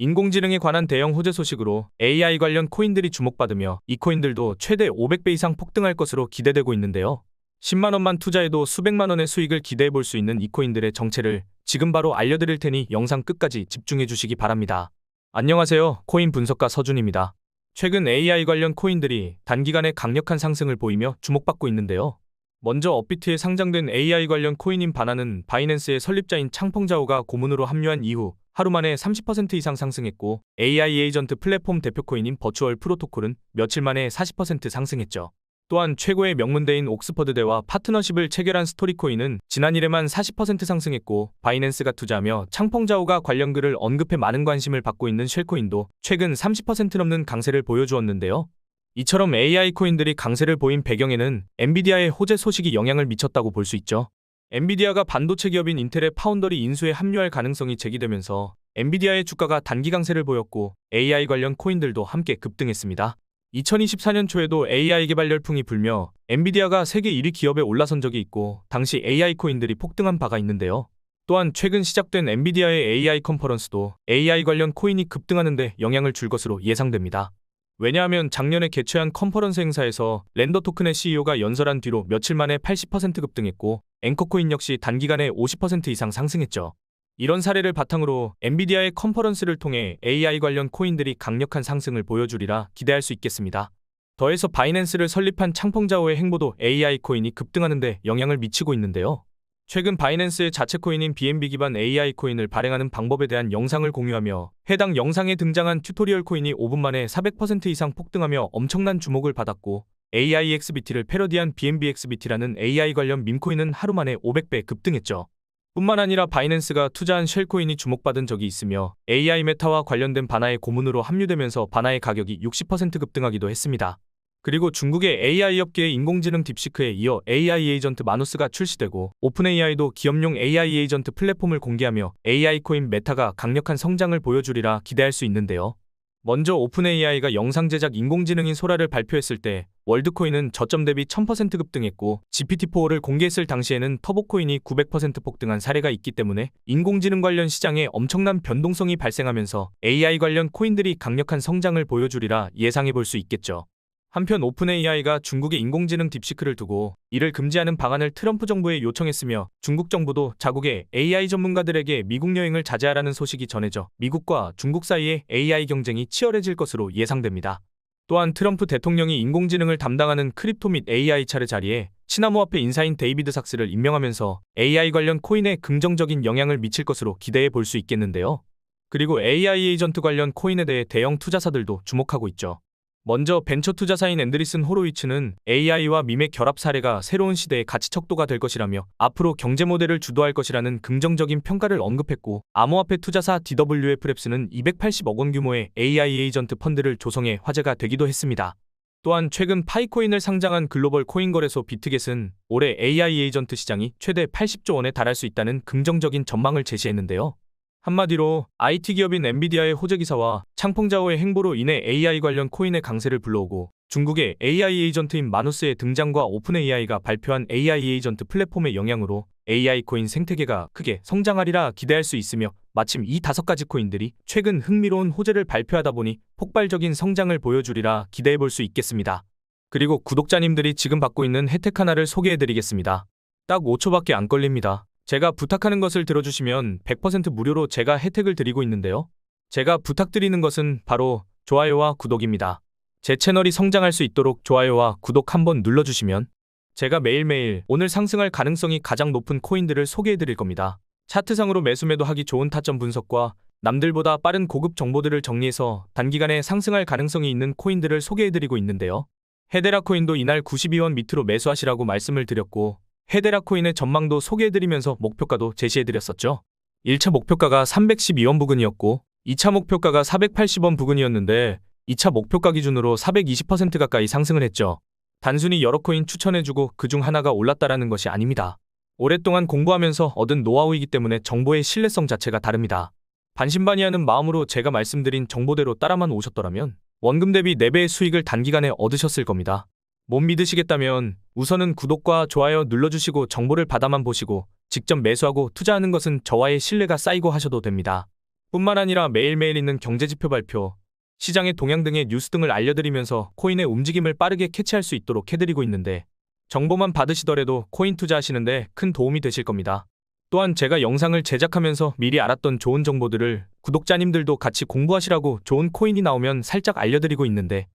인공지능에 관한 대형 호재 소식으로 AI 관련 코인들이 주목받으며 이 코인들도 최대 500배 이상 폭등할 것으로 기대되고 있는데요. 10만 원만 투자해도 수백만 원의 수익을 기대해 볼 수 있는 이 코인들의 정체를 지금 바로 알려드릴 테니 영상 끝까지 집중해 주시기 바랍니다. 안녕하세요. 코인 분석가 서준입니다. 최근 AI 관련 코인들이 단기간에 강력한 상승을 보이며 주목받고 있는데요. 먼저 업비트에 상장된 AI 관련 코인인 바나는 바이낸스의 설립자인 창펑자오가 고문으로 합류한 이후 하루 만에 30% 이상 상승했고 AI 에이전트 플랫폼 대표 코인인 버추얼 프로토콜은 며칠 만에 40% 상승했죠. 또한 최고의 명문대인 옥스퍼드대와 파트너십을 체결한 스토리코인은 지난일에만 40% 상승했고 바이낸스가 투자하며 창펑자오가 관련 글을 언급해 많은 관심을 받고 있는 쉘코인도 최근 30% 넘는 강세를 보여주었는데요. 이처럼 AI 코인들이 강세를 보인 배경에는 엔비디아의 호재 소식이 영향을 미쳤다고 볼 수 있죠. 엔비디아가 반도체 기업인 인텔의 파운더리 인수에 합류할 가능성이 제기되면서 엔비디아의 주가가 단기 강세를 보였고 AI 관련 코인들도 함께 급등했습니다. 2024년 초에도 AI 개발 열풍이 불며 엔비디아가 세계 1위 기업에 올라선 적이 있고 당시 AI 코인들이 폭등한 바가 있는데요. 또한 최근 시작된 엔비디아의 AI 컨퍼런스도 AI 관련 코인이 급등하는데 영향을 줄 것으로 예상됩니다. 왜냐하면 작년에 개최한 컨퍼런스 행사에서 랜더 토큰의 CEO가 연설한 뒤로 며칠 만에 80% 급등했고 앵커코인 역시 단기간에 50% 이상 상승했죠. 이런 사례를 바탕으로 엔비디아의 컨퍼런스를 통해 AI 관련 코인들이 강력한 상승을 보여주리라 기대할 수 있겠습니다. 더해서 바이낸스를 설립한 창펑자오의 행보도 AI 코인이 급등하는데 영향을 미치고 있는데요. 최근 바이낸스의 자체 코인인 BNB 기반 AI 코인을 발행하는 방법에 대한 영상을 공유하며 해당 영상에 등장한 튜토리얼 코인이 5분 만에 400% 이상 폭등하며 엄청난 주목을 받았고 AIXBT를 패러디한 BNBXBT라는 AI 관련 밈코인은 하루 만에 500배 급등했죠. 뿐만 아니라 바이낸스가 투자한 쉘코인이 주목받은 적이 있으며 AI 메타와 관련된 바나의 고문으로 합류되면서 바나의 가격이 60% 급등하기도 했습니다. 그리고 중국의 AI 업계의 인공지능 딥시크에 이어 AI 에이전트 마누스가 출시되고 오픈AI도 기업용 AI 에이전트 플랫폼을 공개하며 AI 코인 메타가 강력한 성장을 보여주리라 기대할 수 있는데요. 먼저 오픈AI가 영상 제작 인공지능인 소라를 발표했을 때 월드코인은 저점 대비 1000% 급등했고 GPT-4를 공개했을 당시에는 터보코인이 900% 폭등한 사례가 있기 때문에 인공지능 관련 시장에 엄청난 변동성이 발생하면서 AI 관련 코인들이 강력한 성장을 보여주리라 예상해 볼 수 있겠죠. 한편 오픈AI가 중국의 인공지능 딥시크를 두고 이를 금지하는 방안을 트럼프 정부에 요청했으며 중국 정부도 자국의 AI 전문가들에게 미국 여행을 자제하라는 소식이 전해져 미국과 중국 사이에 AI 경쟁이 치열해질 것으로 예상됩니다. 또한 트럼프 대통령이 인공지능을 담당하는 크립토 및 AI 차례 자리에 치나모아페 인사인 데이비드 삭스를 임명하면서 AI 관련 코인에 긍정적인 영향을 미칠 것으로 기대해 볼 수 있겠는데요. 그리고 AI 에이전트 관련 코인에 대해 대형 투자사들도 주목하고 있죠. 먼저 벤처 투자사인 앤드리슨 호로위츠는 AI와 밈의 결합 사례가 새로운 시대의 가치 척도가 될 것이라며 앞으로 경제 모델을 주도할 것이라는 긍정적인 평가를 언급했고 암호화폐 투자사 DWF랩스는 280억 원 규모의 AI 에이전트 펀드를 조성해 화제가 되기도 했습니다. 또한 최근 파이코인을 상장한 글로벌 코인 거래소 비트겟은 올해 AI 에이전트 시장이 최대 80조 원에 달할 수 있다는 긍정적인 전망을 제시했는데요. 한마디로 IT 기업인 엔비디아의 호재 기사와 창펑자오의 행보로 인해 AI 관련 코인의 강세를 불러오고 중국의 AI 에이전트인 마누스의 등장과 오픈AI가 발표한 AI 에이전트 플랫폼의 영향으로 AI 코인 생태계가 크게 성장하리라 기대할 수 있으며 마침 이 다섯 가지 코인들이 최근 흥미로운 호재를 발표하다 보니 폭발적인 성장을 보여주리라 기대해 볼 수 있겠습니다. 그리고 구독자님들이 지금 받고 있는 혜택 하나를 소개해 드리겠습니다. 딱 5초밖에 안 걸립니다. 제가 부탁하는 것을 들어주시면 100% 무료로 제가 혜택을 드리고 있는데요. 제가 부탁드리는 것은 바로 좋아요와 구독입니다. 제 채널이 성장할 수 있도록 좋아요와 구독 한번 눌러주시면 제가 매일매일 오늘 상승할 가능성이 가장 높은 코인들을 소개해 드릴 겁니다. 차트상으로 매수매도 하기 좋은 타점 분석과 남들보다 빠른 고급 정보들을 정리해서 단기간에 상승할 가능성이 있는 코인들을 소개해 드리고 있는데요. 헤데라 코인도 이날 92원 밑으로 매수하시라고 말씀을 드렸고 헤데라 코인의 전망도 소개해드리면서 목표가도 제시해드렸었죠. 1차 목표가가 312원 부근이었고 2차 목표가가 480원 부근이었는데 2차 목표가 기준으로 420% 가까이 상승을 했죠. 단순히 여러 코인 추천해주고 그중 하나가 올랐다라는 것이 아닙니다. 오랫동안 공부하면서 얻은 노하우이기 때문에 정보의 신뢰성 자체가 다릅니다. 반신반의하는 마음으로 제가 말씀드린 정보대로 따라만 오셨더라면 원금 대비 4배의 수익을 단기간에 얻으셨을 겁니다. 못 믿으시겠다면 우선은 구독과 좋아요 눌러주시고 정보를 받아만 보시고 직접 매수하고 투자하는 것은 저와의 신뢰가 쌓이고 하셔도 됩니다. 뿐만 아니라 매일매일 있는 경제지표 발표, 시장의 동향 등의 뉴스 등을 알려드리면서 코인의 움직임을 빠르게 캐치할 수 있도록 해드리고 있는데 정보만 받으시더라도 코인 투자하시는데 큰 도움이 되실 겁니다. 또한 제가 영상을 제작하면서 미리 알았던 좋은 정보들을 구독자님들도 같이 공부하시라고 좋은 코인이 나오면 살짝 알려드리고 있는데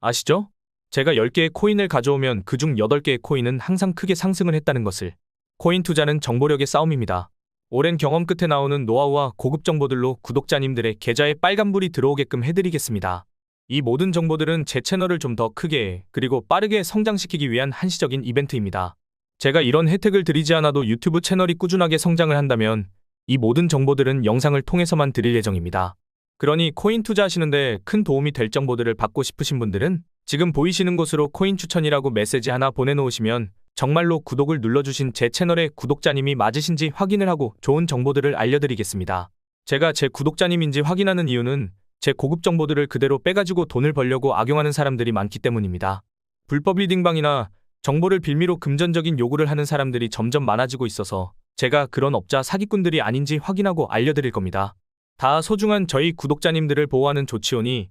아시죠? 제가 10개의 코인을 가져오면 그중 8개의 코인은 항상 크게 상승을 했다는 것을. 코인 투자는 정보력의 싸움입니다. 오랜 경험 끝에 나오는 노하우와 고급 정보들로 구독자님들의 계좌에 빨간불이 들어오게끔 해드리겠습니다. 이 모든 정보들은 제 채널을 좀 더 크게 그리고 빠르게 성장시키기 위한 한시적인 이벤트입니다. 제가 이런 혜택을 드리지 않아도 유튜브 채널이 꾸준하게 성장을 한다면 이 모든 정보들은 영상을 통해서만 드릴 예정입니다. 그러니 코인 투자하시는데 큰 도움이 될 정보들을 받고 싶으신 분들은 지금 보이시는 곳으로 코인 추천이라고 메시지 하나 보내놓으시면 정말로 구독을 눌러주신 제 채널의 구독자님이 맞으신지 확인을 하고 좋은 정보들을 알려드리겠습니다. 제가 제 구독자님인지 확인하는 이유는 제 고급 정보들을 그대로 빼가지고 돈을 벌려고 악용하는 사람들이 많기 때문입니다. 불법 리딩방이나 정보를 빌미로 금전적인 요구를 하는 사람들이 점점 많아지고 있어서 제가 그런 업자 사기꾼들이 아닌지 확인하고 알려드릴 겁니다. 다 소중한 저희 구독자님들을 보호하는 조치오니